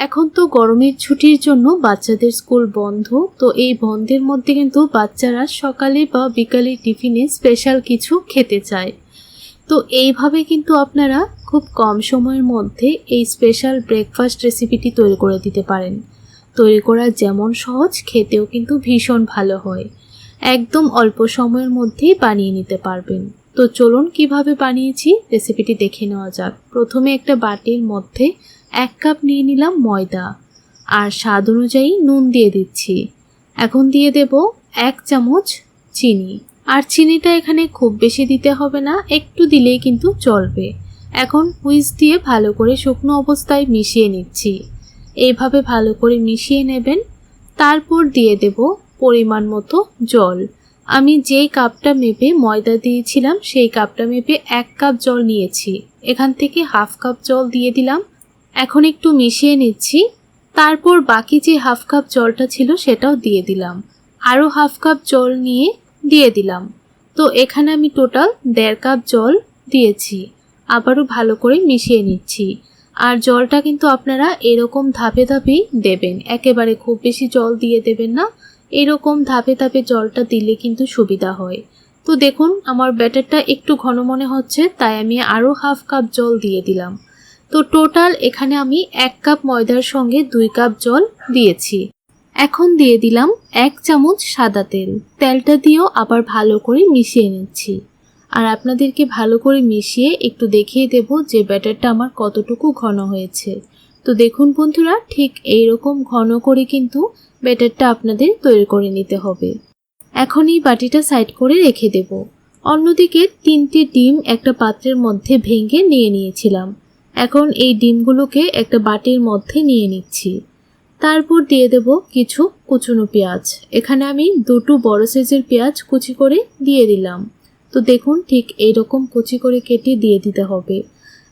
এখন তো গরমের ছুটির জন্য বাচ্চাদের স্কুল বন্ধ, তো এই বন্ধের মধ্যে কিন্তু বাচ্চারা সকালে বা বিকালে টিফিনে স্পেশাল কিছু খেতে চায়। তো এইভাবে কিন্তু আপনারা খুব কম সময়ের মধ্যে এই স্পেশাল ব্রেকফাস্ট রেসিপিটি তৈরি করে দিতে পারেন। তৈরি করা যেমন সহজ, খেতেও কিন্তু ভীষণ ভালো হয়। একদম অল্প সময়ের মধ্যেই বানিয়ে নিতে পারবেন। তো চলুন কীভাবে বানিয়েছি রেসিপিটি দেখে নেওয়া যাক। প্রথমে একটা বাটির মধ্যে এক কাপ নিয়ে নিলাম ময়দা, আর স্বাদ অনুযায়ী নুন দিয়ে দিচ্ছি। এখন দিয়ে দেব এক চামচ চিনি। আর চিনিটা এখানে খুব বেশি দিতে হবে না, একটু দিলেই কিন্তু চলবে। এখন হুইস দিয়ে ভালো করে শুকনো অবস্থায় মিশিয়ে নিচ্ছি। এইভাবে ভালো করে মিশিয়ে নেবেন। তারপর দিয়ে দেব পরিমাণ মতো জল। আমি যেই কাপটা মেপে ময়দা দিয়েছিলাম, সেই কাপটা মেপে এক কাপ জল নিয়েছি। এখান থেকে হাফ কাপ জল দিয়ে দিলাম। এখন একটু মিশিয়ে নিচ্ছি। তারপর বাকি যে হাফ কাপ জলটা ছিল সেটাও দিয়ে দিলাম। আরও হাফ কাপ জল নিয়ে দিয়ে দিলাম। তো এখানে আমি টোটাল দেড় কাপ জল দিয়েছি। আবারও ভালো করে মিশিয়ে নিচ্ছি। আর জলটা কিন্তু আপনারা এরকম ধাপে ধাপেই দেবেন। একেবারে খুব বেশি জল দিয়ে দেবেন না। এরকম ধাপে ধাপে জলটা দিলে কিন্তু সুবিধা হয়। তো দেখুন, আমার ব্যাটারটা একটু ঘন মনে হচ্ছে, তাই আমি আরও হাফ কাপ জল দিয়ে দিলাম। তো টোটাল এখানে আমি এক কাপ ময়দার সঙ্গে দুই কাপ জল দিয়েছি। এখন দিয়ে দিলাম এক চামচ সাদা তেল। তেলটা দিয়েও আবার ভালো করে মিশিয়ে নিচ্ছি। আর আপনাদেরকে ভালো করে মিশিয়ে একটু দেখিয়ে দেব যে ব্যাটারটা আমার কতটুকু ঘন হয়েছে। তো দেখুন বন্ধুরা, ঠিক এই রকম ঘন করে কিন্তু ব্যাটারটা আপনাদের তৈরি করে নিতে হবে। এখন এই বাটিটা সাইড করে রেখে দেব। অন্যদিকে তিনটে ডিম একটা পাত্রের মধ্যে ভেঙে নিয়ে নিয়েছিলাম। এখন এই ডিমগুলোকে একটা বাটির মধ্যে নিয়ে নিচ্ছি। তারপর দিয়ে দেব কিছু কুচুনো পেঁয়াজ। এখানে আমি দুটো বড় সাইজের পেঁয়াজ কুচি করে দিয়ে দিলাম। তো দেখুন ঠিক এইরকম কুচি করে কেটে দিয়ে দিতে হবে।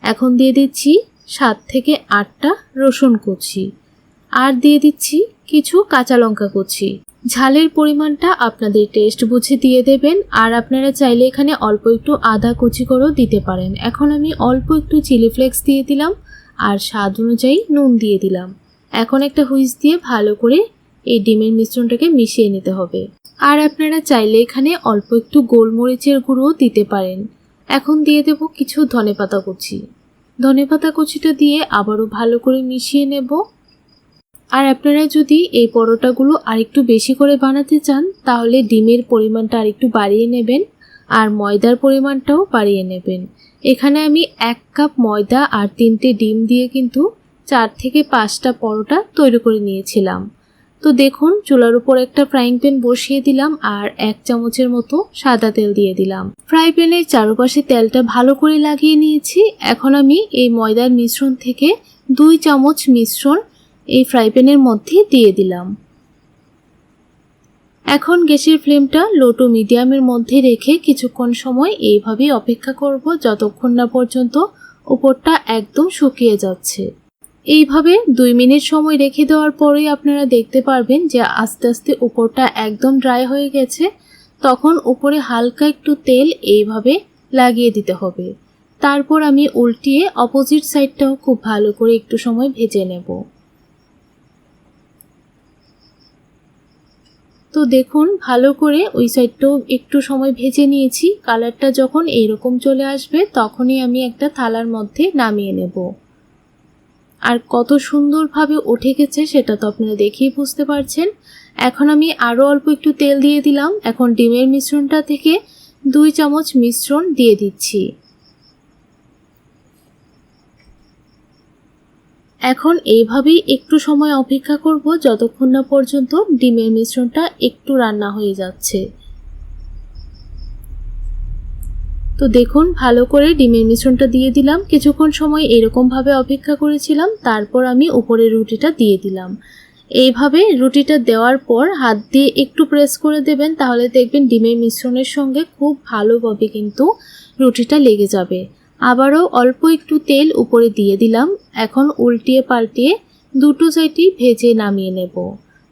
এখন দিয়ে দিচ্ছি সাত থেকে আটটা রসুন কুচি। আর দিয়ে দিচ্ছি কিছু কাঁচা লঙ্কা কুচি। ঝালের পরিমাণটা আপনাদের টেস্ট বুঝে দিয়ে দেবেন, আর আপনারা চাইলে এখানে অল্প একটু আদা কুচি করেও দিতে পারেন। এখন আমি অল্প একটু চিলি ফ্লেক্স দিয়ে দিলাম, আর স্বাদ অনুযায়ী নুন দিয়ে দিলাম। এখন একটা হুইস দিয়ে ভালো করে এই ডিমের মিশ্রণটাকে মিশিয়ে নিতে হবে। আর আপনারা চাইলে এখানে অল্প একটু গোলমরিচের গুঁড়োও দিতে পারেন। এখন দিয়ে দেব কিছু ধনেপাতা কুচি। ধনেপাতা কুচিটা দিয়ে আবারও ভালো করে মিশিয়ে নেব। আর আপনারা যদি এই পরোটাগুলো আরেকটু বেশি করে বানাতে চান, তাহলে ডিমের পরিমাণটা আরেকটু বাড়িয়ে নেবেন আর ময়দার পরিমাণটাও বাড়িয়ে নেবেন। এখানে আমি এক কাপ ময়দা আর তিনটে ডিম দিয়ে কিন্তু চার থেকে পাঁচটা পরোটা তৈরি করে নিয়েছিলাম। তো দেখুন, চুলার উপর একটা ফ্রাইং প্যান বসিয়ে দিলাম আর এক চামচের মতো সাদা তেল দিয়ে দিলাম। ফ্রাই প্যানের চারপাশে তেলটা ভালো করে লাগিয়ে নিয়েছি। এখন আমি এই ময়দার মিশ্রণ থেকে দুই চামচ মিশ্রণ এই ফ্রাই প্যানের মধ্যে দিয়ে দিলাম। এখন গ্যাসের ফ্লেমটা লো টু মিডিয়ামের মধ্যে রেখে কিছুক্ষণ সময় এইভাবেই অপেক্ষা করব যতক্ষণ না পর্যন্ত উপরটা একদম শুকিয়ে যাচ্ছে। এইভাবে দুই মিনিট সময় রেখে দেওয়ার পরেই আপনারা দেখতে পারবেন যে আস্তে আস্তে উপরটা একদম ড্রাই হয়ে গেছে। তখন উপরে হালকা একটু তেল এইভাবে লাগিয়ে দিতে হবে। তারপর আমি উল্টিয়ে অপোজিট সাইডটাও খুব ভালো করে একটু সময় ভেজে নেব। তো দেখুন, ভালো করে ওই সাইডটাও একটু সময় ভেজে নিয়েছি। কালারটা যখন এইরকম চলে আসবে, তখনই আমি একটা থালার মধ্যে নামিয়ে নেব। আর কত সুন্দরভাবে উঠে গেছে সেটা তো আপনারা দেখেই বুঝতে পারছেন। এখন আমি আরও অল্প একটু তেল দিয়ে দিলাম। এখন ডিমের মিশ্রণটা থেকে দুই চামচ মিশ্রণ দিয়ে দিচ্ছি। এখন এইভাবেই একটু সময় অপেক্ষা করব যতক্ষণ না পর্যন্ত ডিমের মিশ্রণটা একটু রান্না হয়ে যাচ্ছে। তো দেখুন, ভালো করে ডিমের মিশ্রণটা দিয়ে দিলাম। কিছুক্ষণ সময় এরকমভাবে অপেক্ষা করেছিলাম, তারপর আমি উপরে রুটিটা দিয়ে দিলাম। এইভাবে রুটিটা দেওয়ার পর হাত দিয়ে একটু প্রেস করে দেবেন, তাহলে দেখবেন ডিমের মিশ্রণের সঙ্গে খুব ভালোভাবে কিন্তু রুটিটা লেগে যাবে। আবারও অল্প একটু তেল উপরে দিয়ে দিলাম। এখন উল্টিয়ে পাল্টিয়ে দুটো সাইডই ভেজে নামিয়ে নেব।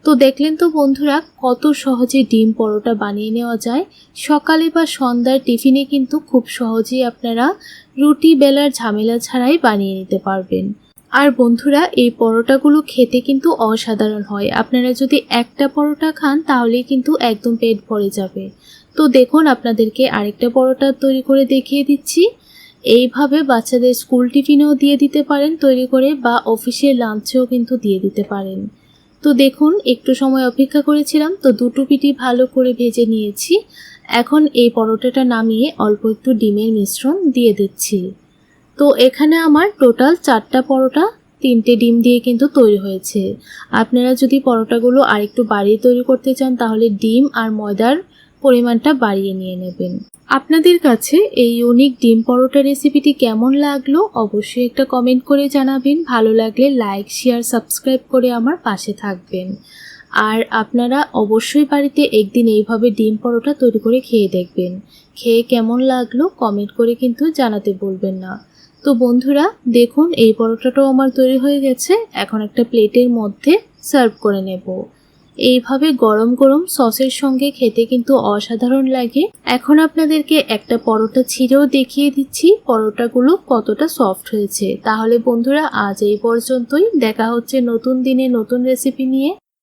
তো দেখলেন তো বন্ধুরা, কত সহজে ডিম পরোটা বানিয়ে নেওয়া যায়। সকালে বা সন্ধ্যার টিফিনে কিন্তু খুব সহজেই আপনারা রুটি, বেলার ঝামেলা ছাড়াই বানিয়ে নিতে পারবেন। আর বন্ধুরা, এই পরোটাগুলো খেতে কিন্তু অসাধারণ হয়। আপনারা যদি একটা পরোটা খান, তাহলেই কিন্তু একদম পেট ভরে যাবে। তো দেখুন, আপনাদেরকে আরেকটা পরোটা তৈরি করে দেখিয়ে দিচ্ছি। এইভাবে বাচ্চাদের স্কুল টিফিনেও দিয়ে দিতে পারেন তৈরি করে বা অফিসের লাঞ্চেও কিন্তু দিয়ে দিতে পারেন। তো দেখুন, একটু সময় অপেক্ষা করেছিলাম, তো দুটো পিটি ভালো করে ভেজে নিয়েছি। এখন এই পরোটাটা নামিয়ে অল্প একটু ডিমের মিশ্রণ দিয়ে দিচ্ছি। তো এখানে আমার টোটাল চারটা পরোটা, তিনটে ডিম দিয়ে কিন্তু তৈরি হয়েছে। আপনারা যদি পরোটাগুলো আরেকটু বাড়িয়ে তৈরি করতে চান, তাহলে ডিম আর ময়দার পরিমাণটা বাড়িয়ে নিয়ে নেবেন। আপনাদের কাছে এই ইউনিক ডিম পরোটা রেসিপিটি কেমন লাগল অবশ্যই একটা কমেন্ট করে জানাবেন। ভালো লাগলে লাইক শেয়ার সাবস্ক্রাইব করে আমার পাশে থাকবেন। আর আপনারা অবশ্যই বাড়িতে একদিন এইভাবে ডিম পরোটা তৈরি করে খেয়ে দেখবেন। খেয়ে কেমন লাগল কমেন্ট করে কিন্তু জানাতে বলবেন না। তো বন্ধুরা, দেখুন এই পরোটাটাও আমার তৈরি হয়ে গেছে। এখন একটা প্লেটের মধ্যে সার্ভ করে নেব। এইভাবে গরম গরম সসের সঙ্গে খেতে কিন্তু অসাধারণ লাগে। এখন আপনাদেরকে একটা পরোটা ছিঁড়েও দেখিয়ে দিচ্ছি, পরোটাগুলো কতটা সফট হয়েছে। তাহলে বন্ধুরা, আজ এই পর্যন্তই। দেখা হচ্ছে নতুন দিনে নতুন রেসিপি নিয়ে।